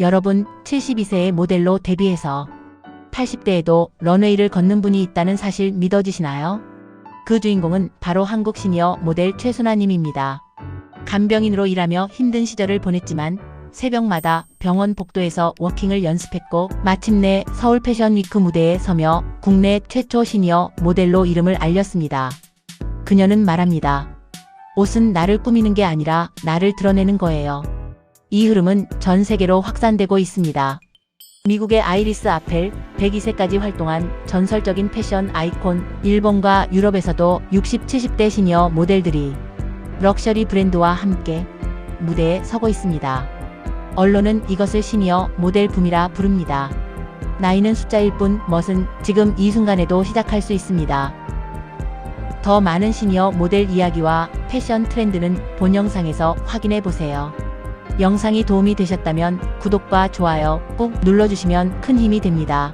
여러분 72세의 모델로 데뷔해서 80대에도 런웨이를 걷는 분이 있다는 사실 믿어지시나요? 그 주인공은 바로 한국 시니어 모델 최순아님입니다. 간병인으로 일하며 힘든 시절을 보냈지만 새벽마다 병원 복도에서 워킹을 연습했고 마침내 서울 패션 위크 무대에 서며 국내 최초 시니어 모델로 이름을 알렸습니다. 그녀는 말합니다. 옷은 나를 꾸미는 게 아니라 나를 드러내는 거예요. 이 흐름은 전 세계로 확산되고 있습니다. 미국의 아이리스 아펠, 102세까지 활동한 전설적인 패션 아이콘, 일본과 유럽에서도 60, 70대 시니어 모델들이 럭셔리 브랜드와 함께 무대에 서고 있습니다. 언론은 이것을 시니어 모델 붐이라 부릅니다. 나이는 숫자일 뿐 멋은 지금 이 순간에도 시작할 수 있습니다. 더 많은 시니어 모델 이야기와 패션 트렌드는 본 영상에서 확인해 보세요. 영상이 도움이 되셨다면 구독과 좋아요 꾹 눌러주시면 큰 힘이 됩니다.